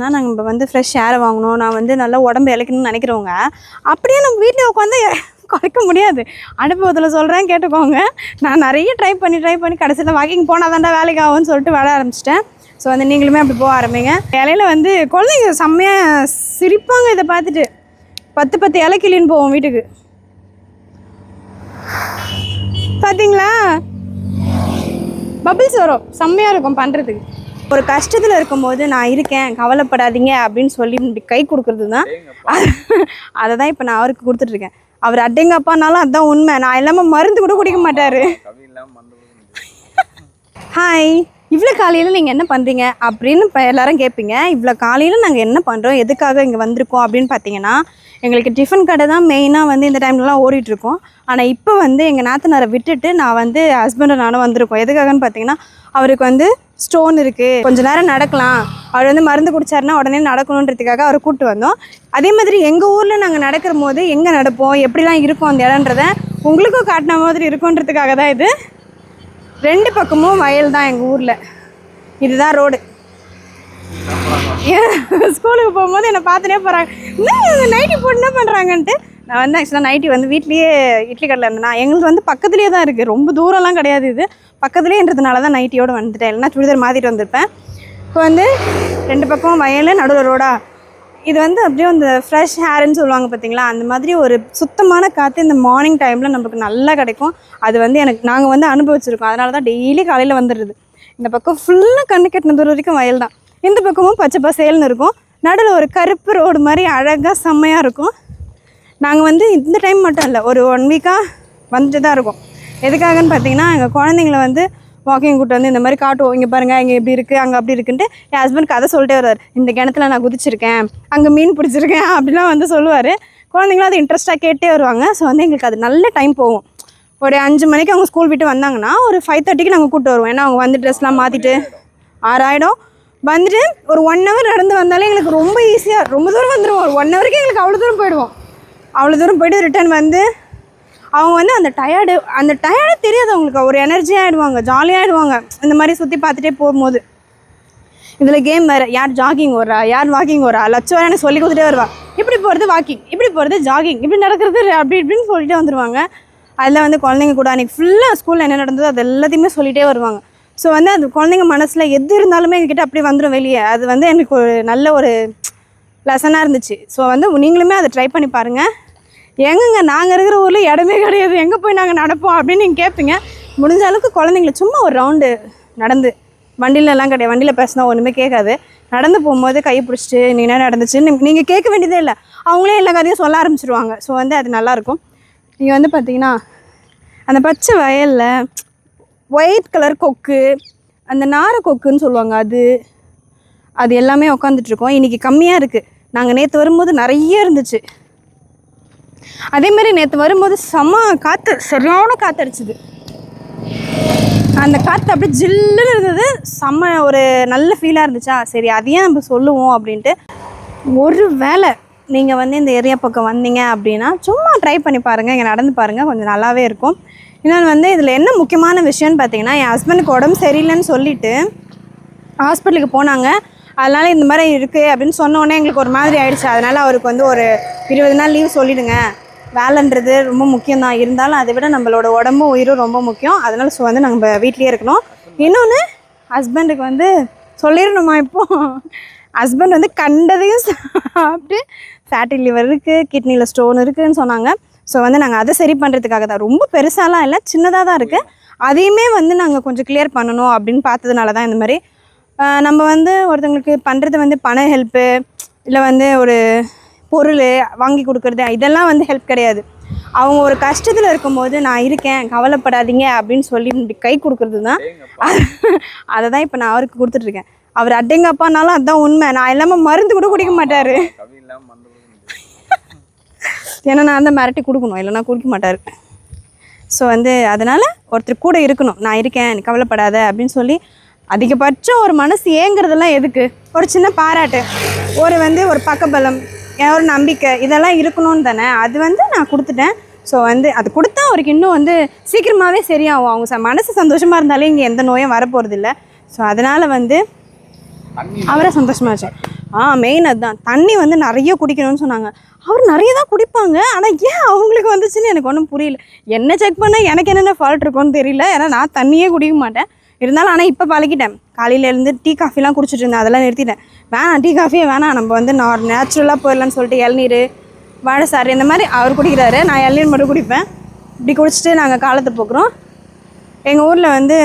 தான் நாங்கள் வந்து ஃப்ரெஷ் ஏரை வாங்கணும். நான் வந்து நல்லா உடம்பு இழைக்கணும்னு நினைக்கிறவங்க அப்படியே நம்ம வீட்டில் உட்காந்து குறைக்க முடியாது. அனுபவத்தில் சொல்கிறேன் கேட்டுக்கோங்க. நான் நிறைய ட்ரை பண்ணி ட்ரை பண்ணி கடைசியில் வாக்கிங் போனால் தாண்டா வேலைக்கு ஆகும்னு சொல்லிட்டு விட ஆரம்பிச்சிட்டேன். ஸோ வந்து நீங்களுமே அப்படி போக ஆரம்பிங்க. இலையில வந்து குழந்தைங்க செம்மையாக சிரிப்பாங்க இதை பார்த்துட்டு. பத்து பத்து இலை கிளின்னு போவோம் வீட்டுக்கு. பார்த்தீங்களா பபிள்ஸ் வரும். செம்மையாக இருக்கும் பண்ணுறதுக்கு ஒரு கஷ்டத்தில் இருக்கும்போது நான் இருக்கேன் கவலைப்படாதீங்க அப்படின்னு சொல்லி இப்படி கை கொடுக்கறது தான் அதை தான் இப்போ நான் அவருக்கு கொடுத்துட்ருக்கேன். அவர் அட்டைங்கப்பானாலும் அதுதான் உண்மை. நான் இல்லாமல் மருந்து கூட குடிக்க மாட்டார். ஹாய் இவ்வளோ காலையில் நீங்கள் என்ன பண்ணுறீங்க அப்படின்னு இப்போ எல்லாரும் கேட்பீங்க இவ்வளோ காலையில் நாங்கள் என்ன பண்ணுறோம் எதுக்காக இங்கே வந்திருக்கோம்? அப்படின்னு பார்த்தீங்கன்னா எங்களுக்கு டிஃபன் கடை தான் மெயினாக வந்து இந்த டைம்லலாம் ஓடிட்டுருக்கோம். ஆனால் இப்போ வந்து எங்கள் நாத்தனாரை விட்டுட்டு நான் வந்து ஹஸ்பண்டும் நானும் வந்திருக்கோம். எதுக்காகன்னு பார்த்தீங்கன்னா அவருக்கு வந்து ஸ்டோன் இருக்குது கொஞ்ச நேரம் நடக்கலாம். அவர் வந்து மருந்து குடிச்சாருன்னா உடனே நடக்கணுன்றதுக்காக அவரை கூப்பிட்டு வந்தோம். அதே மாதிரி எங்கள் ஊரில் நாங்கள் நடக்கிற போது எங்கே நடப்போம் எப்படிலாம் இருக்கும் அந்த இடன்றத உங்களுக்கும் காட்டின மாதிரி இருக்குன்றதுக்காக தான் இது. ரெண்டு பக்கமும் வயல் தான் எங்கள் ஊரில். இதுதான் ரோடு. ஸ்கூலுக்கு போகும்போது என்னை பார்த்துனே போகிறாங்க என்ன நைட்டு போட்டு என்ன பண்ணுறாங்கன்ட்டு நான் வந்து ஆக்சுவலாக நைட்டி வந்து வீட்லேயே இட்லி கடலை இருந்தேன். எங்களுக்கு வந்து பக்கத்துலேயே தான் இருக்குது ரொம்ப தூரம்லாம் கிடையாது இது. பக்கத்துலேன்றதுனால தான் நைட்டியோடு வந்துட்டேன். இல்லைனா சுடிதார் மாற்றிட்டு வந்திருப்பேன். இப்போ வந்து ரெண்டு பக்கம் வயல் நடுவில் ரோடா. இது வந்து அப்படியே அந்த ஃப்ரெஷ் ஹேர்னு சொல்லுவாங்க பார்த்தீங்களா? அந்த மாதிரி ஒரு சுத்தமான காற்று இந்த மார்னிங் டைமில் நமக்கு நல்லா கிடைக்கும். அது வந்து எனக்கு நாங்கள் வந்து அனுபவிச்சிருக்கோம். அதனால தான் டெய்லி காலையில் வந்துடுது இந்த பக்கம் ஃபுல்லாக கண்ணு கட்டின தூரம் வரைக்கும் வயல் தான். இந்த பக்கமும் பச்சை பசேல்னு இருக்கும். நடுவில் ஒரு கருப்பு ரோடு மாதிரி அழகாக செம்மையாக இருக்கும். நாங்கள் வந்து இந்த டைம் மட்டும் இல்லை ஒரு ஒன் வீக்காக வந்துட்டு தான் இருக்கோம். எதுக்காகன்னு பார்த்தீங்கன்னா எங்கள் குழந்தைங்கள வந்து வாக்கிங் கூட்டு வந்து இந்த மாதிரி காட்டுவோம். இங்கே பாருங்கள் இங்கே இப்படி இருக்குது அங்கே அப்படி இருக்குன்ட்டு என் ஹஸ்பண்ட் கதை சொல்லிட்டே வருவார். இந்த கிணத்துல நான் குதிச்சிருக்கேன் அங்கே மீன் பிடிச்சிருக்கேன் அப்படிலாம் வந்து சொல்லுவார். குழந்தைங்களும் அது இன்ட்ரெஸ்ட்டாக கேட்டே வருவாங்க. ஸோ வந்து எங்களுக்கு அது நல்ல டைம் போகும். ஒரு அஞ்சு மணிக்கு அவங்க ஸ்கூல் விட்டு வந்தாங்கன்னா ஒரு ஃபைவ் தேர்ட்டிக்கு நாங்கள் கூப்பிட்டு வருவோம். ஏன்னா அவங்க வந்து ட்ரெஸ்லாம் மாற்றிட்டு ஆறாயிடும். வந்துட்டு ஒரு ஒன் ஹவர் நடந்து வந்தாலே எங்களுக்கு ரொம்ப ஈஸியாக ரொம்ப தூரம் வந்துடுவோம் ஒரு ஒன் ஹவருக்கு எங்களுக்கு அவ்வளோ தூரம் போயிடுவோம். அவ்வளோ தூரம் போயிட்டு ரிட்டர்ன் வந்து அவங்க வந்து அந்த டயர்டு அந்த டயர்டு தெரியாது அவங்களுக்கு ஒரு எனர்ஜி ஆகிடுவாங்க ஜாலியாகிடுவாங்க இந்த மாதிரி சுற்றி பார்த்துட்டே போகும்போது. இதில் கேம் வேறு. யார் ஜாகிங் வரா யார் வாக்கிங் வரா லட்சம் வரை எனக்கு சொல்லி கொடுத்துட்டே வருவா. இப்படி போகிறது வாக்கிங் இப்படி போகிறது ஜாகிங் இப்படி நடக்கிறது அப்படி இப்படின்னு சொல்லிட்டே வந்துடுவாங்க அதில் வந்து குழந்தைங்க கூட அன்றைக்கி ஃபுல்லாக ஸ்கூலில் என்ன நடந்ததோ அது எல்லாத்தையுமே சொல்லிகிட்டே வருவாங்க. ஸோ வந்து அது குழந்தைங்க மனசில் எது இருந்தாலுமே எங்ககிட்ட அப்படியே வந்துடும் வெளியே. அது வந்து எனக்கு ஒரு நல்ல ஒரு லெசனாக இருந்துச்சு. ஸோ வந்து நீங்களுமே அதை ட்ரை பண்ணி பாருங்கள் எங்கங்க? நாங்கள் இருக்கிற ஊரில் இடமே கிடையாது. எங்கே போய் நாங்கள் நடப்போம் அப்படின்னு நீங்கள் கேட்பீங்க முடிஞ்ச அளவுக்கு குழந்தைங்கள சும்மா ஒரு ரவுண்டு நடந்து வண்டியிலலாம் கிடையாது. வண்டியில் பேசினா ஒன்றுமே கேட்காது. நடந்து போகும்போது கை பிடிச்சிட்டு நீங்கள் என்ன நடந்துச்சுன்னு நீங்கள் கேட்க வேண்டியதே இல்லை. அவங்களே எல்லா கதையும் சொல்ல ஆரம்பிச்சிருவாங்க. ஸோ வந்து அது நல்லாயிருக்கும் நீங்கள் வந்து பார்த்தீங்கன்னா அந்த பச்சை வயலில் ஒயிட் கலர் கொக்கு அந்த நார கொக்குன்னு சொல்லுவாங்க அது அது எல்லாமே உட்காந்துட்ருக்கோம் இன்றைக்கி கம்மியாக இருக்குது நாங்கள் நேற்று வரும்போது நிறைய இருந்துச்சு. அதே மாதிரி நேற்று வரும்போது செம்ம காற்று சரியான காற்று அடிச்சுது. அந்த காற்று அப்படியே ஜில்லுன்னு இருந்தது. செம்ம ஒரு நல்ல ஃபீலாக இருந்துச்சா? சரி அதையே நம்ம சொல்லுவோம் அப்படின்ட்டு. ஒரு வேளை நீங்கள் வந்து இந்த ஏரியா பக்கம் வந்தீங்க அப்படின்னா சும்மா ட்ரை பண்ணி பாருங்கள் இங்கே நடந்து பாருங்கள் கொஞ்சம் நல்லாவே இருக்கும். இன்னொன்று வந்து இதில் என்ன முக்கியமான விஷயம்னு பார்த்தீங்கன்னா என் ஹஸ்பண்டுக்கு உடம்பு சரியில்லைன்னு சொல்லிவிட்டு ஹாஸ்பிட்டலுக்கு போனாங்க. அதனால இந்த மாதிரி இருக்குது அப்படின்னு சொன்னோடனே எங்களுக்கு ஒரு மாதிரி ஆயிடுச்சு. அதனால் அவருக்கு வந்து ஒரு இருபது நாள் லீவ் சொல்லிவிடுங்க வேலைன்றது ரொம்ப முக்கியம் தான் இருந்தாலும் அதை விட நம்மளோட உடம்பும் உயிரும் ரொம்ப முக்கியம். அதனால் ஸோ வந்து நம்ம வீட்லேயே இருக்கணும். இன்னொன்று ஹஸ்பண்டுக்கு வந்து சொல்லிடணுமா இப்போ? ஹஸ்பண்ட் வந்து கண்டதையும் சாப்பிட்டு ஃபேட்டி லிவர் இருக்குது கிட்னியில் ஸ்டோன் இருக்குதுன்னு சொன்னாங்க. ஸோ வந்து நாங்கள் அதை சரி பண்ணுறதுக்காக தான். ரொம்ப பெருசாலாம் இல்லை சின்னதாக தான் இருக்குது அதையுமே வந்து நாங்கள் கொஞ்சம் கிளியர் பண்ணணும் அப்படின்னு பார்த்ததுனால தான் இந்த மாதிரி நம்ம வந்து ஒருத்தவங்களுக்கு பண்ணுறது வந்து பண ஹெல்ப்பு இல்லை வந்து ஒரு பொருள் வாங்கி கொடுக்குறது இதெல்லாம் வந்து ஹெல்ப் கிடையாது. அவங்க ஒரு கஷ்டத்தில் இருக்கும்போது நான் இருக்கேன் கவலைப்படாதீங்க அப்படின்னு சொல்லி கை கொடுக்குறது தான் அதை தான் இப்போ நான் அவருக்கு கொடுத்துட்ருக்கேன். அவர் அட்டைங்கப்பானாலும் அதுதான் உண்மை. நான் இல்லாமல் மருந்து கூட குடிக்க மாட்டார். ஏன்னா நான் தான் மிரட்டி கொடுக்கணும் இல்லைன்னா குடிக்க மாட்டார். ஸோ வந்து அதனால் ஒருத்தர் கூட இருக்கணும். நான் இருக்கேன் கவலைப்படாத அப்படின்னு சொல்லி அதிகபட்சம் ஒரு மனசு ஏங்குறதெல்லாம் எதுக்கு? ஒரு சின்ன பாராட்டு. ஒரு வந்து ஒரு பக்கபலம் ஒரு நம்பிக்கை இதெல்லாம் இருக்கணும்னு தானே? அது வந்து நான் கொடுத்துட்டேன். ஸோ வந்து அது கொடுத்தா அவருக்கு இன்னும் வந்து சீக்கிரமாகவே சரியாகும். அவங்க ச மனசு சந்தோஷமாக இருந்தாலே இங்கே எந்த நோயும் வரப்போகிறதில்ல ஸோ அதனால் வந்து அவரை சந்தோஷமாச்சு ஆ மெயின் அதுதான். தண்ணி வந்து நிறைய குடிக்கணும்னு சொன்னாங்க. அவர் நிறைய தான் குடிப்பாங்க. ஆனால் ஏன் அவங்களுக்கு வந்துச்சுன்னு எனக்கு ஒன்றும் புரியல. என்ன செக் பண்ணால் எனக்கு என்னென்ன ஃபால்ட் இருக்கும்னு தெரியல. ஏன்னா நான் தண்ணியே குடிக்க மாட்டேன். இருந்தாலும் ஆனால் இப்போ பழகிட்டேன். காலையில இருந்து டீ காஃபிலாம் குடிச்சிட்டு இருந்தேன். அதெல்லாம் நிறுத்திட்டேன். வேணாம் டீ காஃபியே வேணாம். நம்ம வந்து நார் நேச்சுரலாக போயிடலான்னு சொல்லிட்டு இளநீர் வாழைசாறு இந்த மாதிரி அவர் குடிக்கிறாரு. நான் இளநீர் மட்டும் குடிப்பேன். இப்படி குடிச்சிட்டு நாங்கள் காலத்தை போக்குறோம். எங்கள் ஊரில் வந்து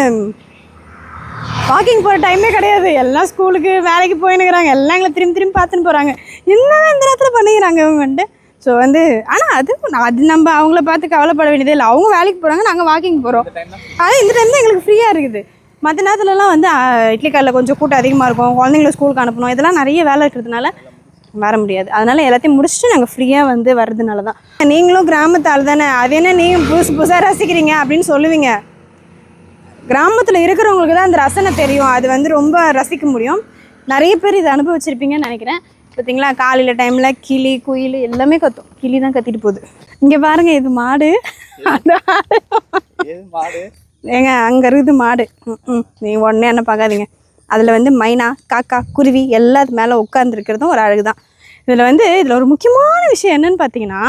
வாக்கிங் போகிற டைமே கிடையாது. எல்லாம் ஸ்கூலுக்கு வேலைக்கு போயினுக்கிறாங்க எல்லாம் எங்களை திரும்பி திரும்பி பார்த்துன்னு போகிறாங்க என்ன இந்த நேரத்தில் பண்ணிக்கிறாங்க இவங்க வந்துட்டு ஸோ வந்து ஆனால் அது அது நம்ம அவங்கள பார்த்து கவலைப்பட வேண்டியதே இல்லை. அவங்க வேலைக்கு போகிறாங்க நாங்கள் வாக்கிங் போகிறோம் அது இந்த டைம் தான் எங்களுக்கு ஃப்ரீயாக இருக்குது. மற்ற நேரத்துலலாம் வந்து இட்லி கல்லில் கொஞ்சம் கூட்டம் அதிகமாக இருக்கும். குழந்தைங்கள ஸ்கூலுக்கு அனுப்பணும். இதெல்லாம் நிறைய வேலை இருக்கிறதுனால வர முடியாது. அதனால எல்லாத்தையும் முடிச்சுட்டு நாங்கள் ஃப்ரீயாக வந்து வர்றதுனால தான். நீங்களும் கிராமத்தால் தானே? அது என்ன நீங்கள் புதுசு புதுசாக ரசிக்கிறீங்க அப்படின்னு சொல்லுவீங்க. கிராமத்தில் இருக்கிறவங்களுக்கு தான் அந்த ரசனை தெரியும். அது வந்து ரொம்ப ரசிக்க முடியும். நிறைய பேர் இதை அனுபவிச்சிருப்பீங்கன்னு நினைக்கிறேன். பார்த்தீங்களா? காலையில் டைமில் கிளி குயில் எல்லாமே கத்தும். கிளி தான் கத்திட்டு போகுது. இங்கே பாருங்க இது மாடு. அந்த மாடு? ஏங்க அங்கே இருக்குது மாடு. ம், ம். நீ உடனே என்ன பார்க்காதீங்க. அதில் வந்து மைனா காக்கா குருவி எல்லாத்து மேலே உட்காந்துருக்கிறதும் ஒரு அழகு தான் இதில் வந்து இதில் ஒரு முக்கியமான விஷயம் என்னன்னு பார்த்தீங்கன்னா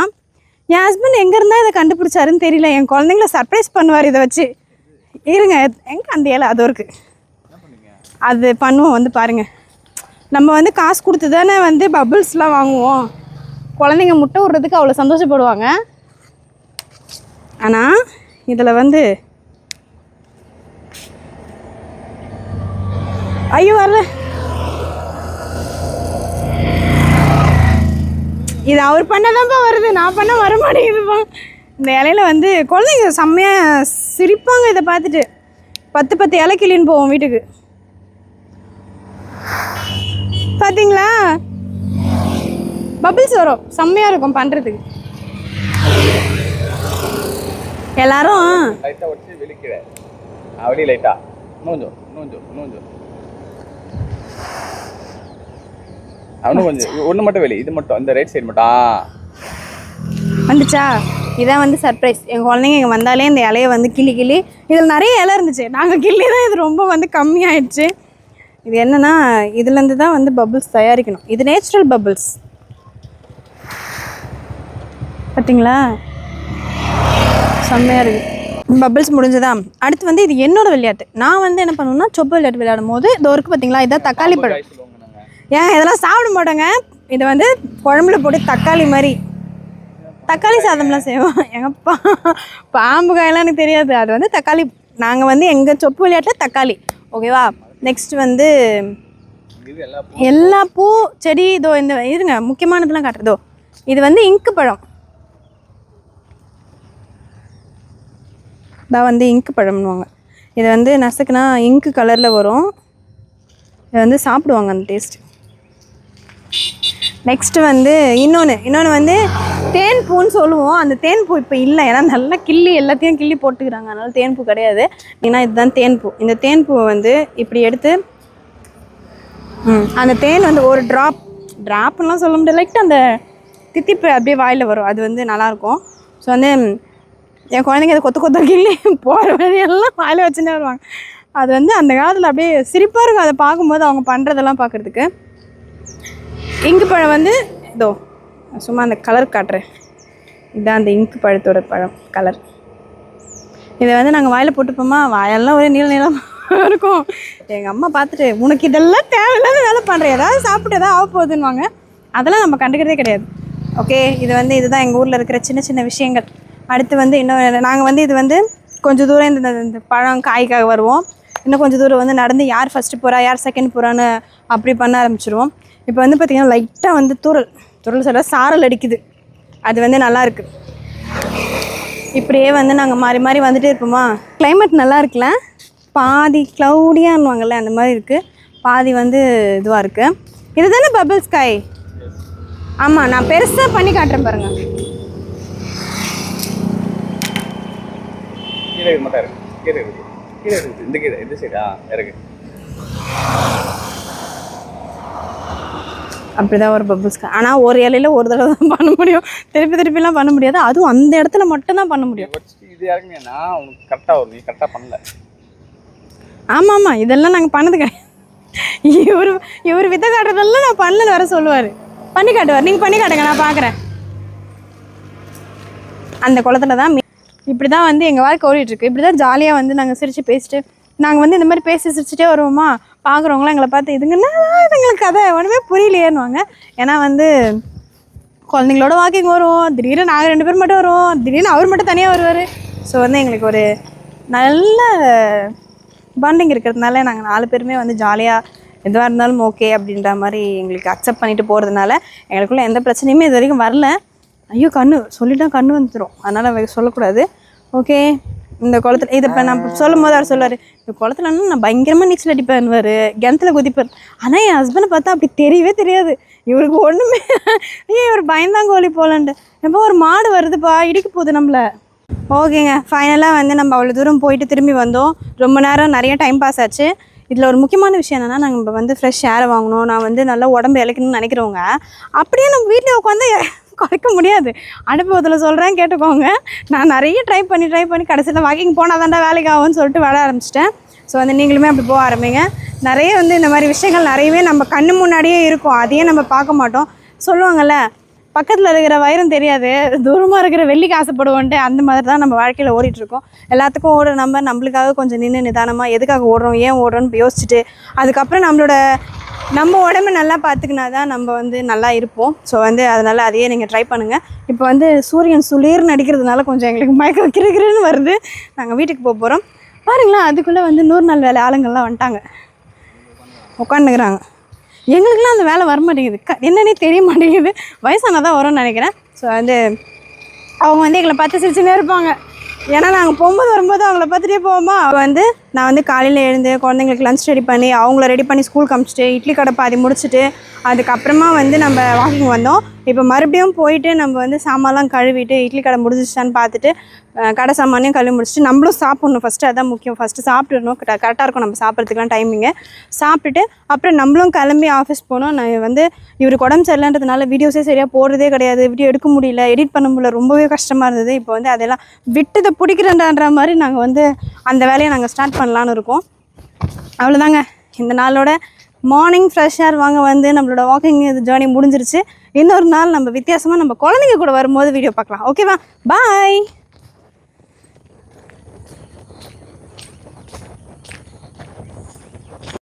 என் ஹஸ்பண்ட் எங்கே இருந்தால் இதை கண்டுபிடிச்சாருன்னு தெரியல. என் குழந்தைங்கள சர்ப்ரைஸ் பண்ணுவார் இதை வச்சு. இருங்க எங்கே அந்த ஏழை அது இருக்குது அது பண்ணுவோம் வந்து பாருங்கள் நம்ம வந்து காசு கொடுத்து தானே வந்து பபுள்ஸ்லாம் வாங்குவோம். குழந்தைங்க முட்டை விடுறதுக்கு அவ்வளோ சந்தோஷப்படுவாங்க. ஆனால் இதில் வந்து ஐயோ வரல. இது அவர் பண்ணதான்ப்பா வருது. நான் பண்ண வர மாட்டேங்குதுப்பா இந்த இலையில வந்து குழந்தைங்க செம்மையாக சிரிப்பாங்க இதை பார்த்துட்டு. பத்து பத்து இலை கிளின்னு போவோம் வீட்டுக்கு. பார்த்தீங்களா பபிள்ஸ் வரும். செம்மையாக இருக்கும் பண்ணுறதுக்கு எல்லாரும் லைட்டாக உடச்சு விழிக்கிறேன் அப்படியே லைட்டா நோஞ்சோ நோஞ்சோ நோஞ்சோ கொஞ்சம் இன்னும் கொஞ்சம் அவனும் கொஞ்சம் ஒன்று மட்டும் வெளி இது மட்டும் இந்த ரைட் சைடு மட்டும். ஆ. வந்துச்சா? இதான் வந்து சர்ப்ரைஸ் எங்கள் குழந்தைங்க இங்கே வந்தாலே இந்த இலையை வந்து கிளி கிளி இதில் நிறைய இலை இருந்துச்சு. நாங்கள் கிள்ளி தான் இது ரொம்ப வந்து கம்மியாயிடுச்சு. இது என்னன்னா இதுலேருந்து தான் வந்து பபிள்ஸ் தயாரிக்கணும். இது நேச்சுரல் பபிள்ஸ் பார்த்தீங்களா செம்மையாக இருக்குது பபிள்ஸ் முடிஞ்சதா? அடுத்து வந்து இது என்னோட விளையாட்டு. நான் வந்து என்ன பண்ணுவேன்னா சொப்பு விளையாட்டு விளையாடும் போது இது இருக்கு பார்த்தீங்களா இதான் தக்காளி பழம். ஏன் இதெல்லாம் சாப்பிட மாட்டோங்க. இது வந்து குழம்புல போட்டு தக்காளி மாதிரி. தக்காளி சாதம்லாம் செய்வோம். எங்க பா பாம்பு காயெல்லாம் எனக்கு தெரியாது. அது வந்து தக்காளி. நாங்கள் வந்து எங்கள் சொப்பு விளையாட்டில் தக்காளி. ஓகேவா நெக்ஸ்ட் வந்து எல்லா பூ செடி இதோ இந்த இருங்க. முக்கியமானதெல்லாம் காட்டுறதோ இது வந்து இங்கு பழம். இதான் வந்து இங்கு பழம்னுவாங்க. இது வந்து நசுக்குனா இங்கு கலரில் வரும். இது வந்து சாப்பிடுவாங்க அந்த டேஸ்ட்டு நெக்ஸ்ட் வந்து இன்னொன்று இன்னொன்று வந்து தேன் பூன்னு சொல்லுவோம். அந்த தேன் பூ இப்போ இல்லை. ஏன்னா நல்லா கிள்ளி எல்லாத்தையும் கிள்ளி போட்டுக்கிறாங்க. அதனால தேன் பூ கிடையாது. ஏன்னா இதுதான் தேன் பூ. இந்த தேன் பூவை வந்து இப்படி எடுத்து அந்த தேன் வந்து ஒரு ட்ராப் ட்ராப்லாம் சொல்ல முடியாது. லைக் அந்த தித்திப்பு அப்படியே வாயில் வரும். அது வந்து நல்லாயிருக்கும். ஸோ வந்து என் குழந்தைங்க அதை கொத்து கொத்த கிள்ளி போகிற வழியெல்லாம் வாயில் வச்சுட்டே வருவாங்க. அது வந்து அந்த காலத்தில் அப்படியே சிரிப்பாக இருக்கும். அதை பார்க்கும்போது அவங்க பண்ணுறதெல்லாம் பார்க்குறதுக்கு. இங்கு பழம் வந்து இதோ சும்மா அந்த கலர் காட்டுறேன். இதுதான் அந்த இங்கு பழத்தோட பழம் கலர் இதை வந்து நாங்கள் வாயில் போட்டுப்போமா? வாயெல்லாம் ஒரே நீள நீளம் இருக்கும். எங்கள் அம்மா பார்த்துட்டு உனக்கு இதெல்லாம் தேவையில்லாத வேலை பண்ணுறேன் ஏதாவது சாப்பிட்டு ஏதாவது ஆக போகுதுன்னுவாங்க. அதெல்லாம் நம்ம கண்டுக்கிறதே கிடையாது. ஓகே இது வந்து இதுதான் எங்கள் ஊரில் இருக்கிற சின்ன சின்ன விஷயங்கள். அடுத்து வந்து இன்னும் நாங்கள் வந்து இது வந்து கொஞ்சம் தூரம் இந்த இந்த பழம் காய்க்காக வருவோம். இன்னும் கொஞ்சம் தூரம் வந்து நடந்து யார் ஃபஸ்ட்டு போகிறா யார் செகண்ட் போகிறான்னு அப்படி பண்ண ஆரம்பிச்சிருவோம். இப்போ வந்து பார்த்திங்கன்னா லைட்டாக வந்து துரல் துரல் சொல்ல சாரல் அடிக்குது. அது வந்து நல்லாயிருக்கு இப்படியே வந்து நாங்கள் மாறி மாறி வந்துட்டே இருப்போமா? கிளைமேட் நல்லா இருக்குல்ல? பாதி க்ளவுடியான்னுவாங்கல்ல அந்த மாதிரி இருக்குது பாதி வந்து இதுவாக இருக்குது இதுதானே பபிள் ஸ்கை ஆமாம் நான் பெருசாக பண்ணி காட்டுறேன் பாருங்க. கீழே மட்டும் இருக்கு. கீழே இருக்கு. கீழே இருக்கு இந்த கீழே இந்த சைடா இருக்கு அப்படிதான் ஒரு பபிள் ஸ்கை ஆனால் ஒரு இலையில ஒரு தடவை தான் பண்ண முடியும். திருப்பி திருப்பிலாம் பண்ண முடியாது. அதுவும் அந்த இடத்துல மட்டும்தான் பண்ண முடியும். இது இறங்குனீங்கன்னா உனக்கு கரெக்டாக வரும். நீ கரெக்டாக பண்ணல. ஆமாம் ஆமாம் இதெல்லாம் நாங்கள் பண்ணது கிடையாது. இவர் இவர் வித்த காட்டுறதெல்லாம் நான் பண்ணலன்னு வர சொல்லுவார். பண்ணி காட்டுவார். நீங்கள் பண்ணி காட்டுங்க நான் பார்க்குறேன் அந்த குளத்துல தான் இப்படி தான் வந்து எங்கள் வாழ்க்கை ஓடிட்டுருக்கு. இப்படி தான் ஜாலியாக வந்து நாங்கள் சிரித்து பேசிட்டு நாங்கள் வந்து இந்த மாதிரி பேசி சிரிச்சுட்டே வருவோமா? பார்க்குறவங்களாம் எங்களை பார்த்து இதுங்கன்னா எங்களுக்கு கதை? ஒன்றுமே புரியலையேன்னுவாங்க. ஏன்னா வந்து குழந்தைங்களோட வாக்கிங் வருவோம். திடீர்னு நாங்கள் ரெண்டு பேர் மட்டும் வருவோம். திடீர்னு அவர் மட்டும் தனியாக வருவார். ஸோ வந்து எங்களுக்கு ஒரு நல்ல பாண்டிங் இருக்கிறதுனால நாங்கள் நாலு பேருமே வந்து ஜாலியாக எதுவாக இருந்தாலும் ஓகே அப்படின்ற மாதிரி எங்களுக்கு அக்செப்ட் பண்ணிட்டு போகிறதுனால எங்களுக்குள்ளே எந்த பிரச்சனையுமே இது வரைக்கும் வரல. ஐயோ கண்ணு. சொல்லிட்டா கண்ணு வந்துடும் அதனால் சொல்லக்கூடாது. ஓகே இந்த குளத்துல இதை இப்போ நான் சொல்லும் போது அவர் சொல்லுவார் இந்த குளத்துலன்னா நான் பயங்கரமாக நீச்சல் அடிப்பேன்வார் கிணத்துல குதிப்பார் ஆனால் என் ஹஸ்பண்டை பார்த்தா அப்படி தெரியவே தெரியாது. இவருக்கு ஒன்றுமே ஐயோ இவர் பயந்தாங்கோலி போலன்ட்டு. எப்போ ஒரு மாடு வருதுப்பா இடிக்க போகுது நம்மளை. ஓகேங்க. ஃபைனலாக வந்து நம்ம அவ்வளோ தூரம் போயிட்டு திரும்பி வந்தோம். ரொம்ப நேரம் நிறைய டைம் பாஸ் ஆச்சு. இதில் ஒரு முக்கியமான விஷயம் என்னென்னா நம்ம வந்து ஃப்ரெஷ் ஏரை வாங்கணும். நான் வந்து நல்லா உடம்பு இழைக்கணும்னு நினைக்கிறவங்க அப்படியே நம்ம வீட்டில் உட்காந்து குறைக்க முடியாது. அனுபவத்தில் சொல்கிறேன் கேட்டுக்கோங்க. நான் நிறைய ட்ரை பண்ணி ட்ரை பண்ணி கடைசியில் வாக்கிங் போனால் தாண்டா வேலைக்கு ஆகும்னு சொல்லிட்டு விட ஆரம்பிச்சிட்டேன். ஸோ வந்து நீங்களுமே அப்படி போக ஆரம்பிங்க. நிறைய வந்து இந்த மாதிரி விஷயங்கள் நிறையவே நம்ம கண்ணு முன்னாடியே இருக்கும். அதையே நம்ம பார்க்க மாட்டோம். சொல்லுவாங்கள்ல பக்கத்தில் இருக்கிற வயிறும் தெரியாது. தூரமாக இருக்கிற வெள்ளிக்கு ஆசைப்படுவோன்ட்டு அந்த மாதிரி தான் நம்ம வாழ்க்கையில் ஓடிட்டுருக்கோம் எல்லாத்துக்கும் ஓடுற நம்ம நம்மளுக்காக கொஞ்சம் நின்று நிதானமாக எதுக்காக ஓடுறோம் ஏன் ஓடுறோன்னு யோசிச்சுட்டு அதுக்கப்புறம் நம்மளோட நம்ம உடம்ப நல்லா பார்த்துக்கினா தான் நம்ம வந்து நல்லா இருப்போம். ஸோ வந்து அதனால் அதையே நீங்கள் ட்ரை பண்ணுங்கள் இப்போ வந்து சூரியன் சுளீர்னு அடிக்கிறதுனால கொஞ்சம் எங்களுக்கு மயக்கம் கிருகிருன்னு வருது. நாங்கள் வீட்டுக்கு போக போகிறோம் பாருங்களேன் அதுக்குள்ளே வந்து நூறு நாள் வேலை ஆளுங்கள்லாம் வந்துட்டாங்க. உட்காந்துக்கிறாங்க எங்களுக்குலாம் அந்த வேலை வர மாட்டேங்குது க என்னன்னே தெரிய மாட்டேங்குது. வயசானதான் வரும்னு நினைக்கிறேன். ஸோ வந்து அவங்க வந்து எங்களை பார்த்து சிரிச்சுன்னே இருப்பாங்க. ஏன்னா நாங்கள் போகும்போது வரும்போது அவங்கள பார்த்துட்டே போவோமா? வந்து நான் வந்து காலையில் எழுந்து குழந்தைங்களுக்கு லஞ்ச் ரெடி பண்ணி அவங்கள ரெடி பண்ணி ஸ்கூல் அமிச்சிட்டு இட்லி கடை பாதி முடிச்சுட்டு அதுக்கப்புறமா வந்து நம்ம வாக்கிங் வந்தோம். இப்போ மறுபடியும் போயிட்டு நம்ம வந்து சாமான்லாம் கழுவிட்டு இட்லி கடை முடிஞ்சிச்சான்னு பார்த்துட்டு கடை சாமானையும் கழுவி முடிச்சுட்டு நம்மளும் சாப்பிட்ணும் ஃபஸ்ட்டு அதான் முக்கியம். ஃபஸ்ட்டு சாப்பிட்டுடணும் கரெக்டாக இருக்கும் நம்ம சாப்பிட்றதுக்குலாம் டைமிங்கு சாப்பிட்டுட்டு அப்புறம் நம்மளும் கிளம்பி ஆஃபீஸ் போனோம். நான் வந்து இவருக்கு உடம்பு சரியில்லைன்றதுனால வீடியோஸே சரியாக போடுறதே கிடையாது. வீடியோ எடுக்க முடியல எடிட் பண்ண முடியல. ரொம்பவே கஷ்டமாக இருந்தது. இப்போ வந்து அதெல்லாம் விட்டதை பிடிக்கிறேன்டான்ற மாதிரி நாங்கள் வந்து அந்த வேலையை நாங்கள் ஸ்டார்ட் பண்ணலான்னு இருக்கோம். அவ்வளோதாங்க இந்த நாளோட மார்னிங் ஃப்ரெஷ் ஏர் வாங்க வந்து நம்மளோட வாக்கிங் இது ஜேர்னி முடிஞ்சிருச்சு. இன்னொரு நாள் நம்ம வித்தியாசமாக நம்ம குழந்தைங்க கூட வரும்போது வீடியோ பார்க்கலாம். ஓகேவா பாய்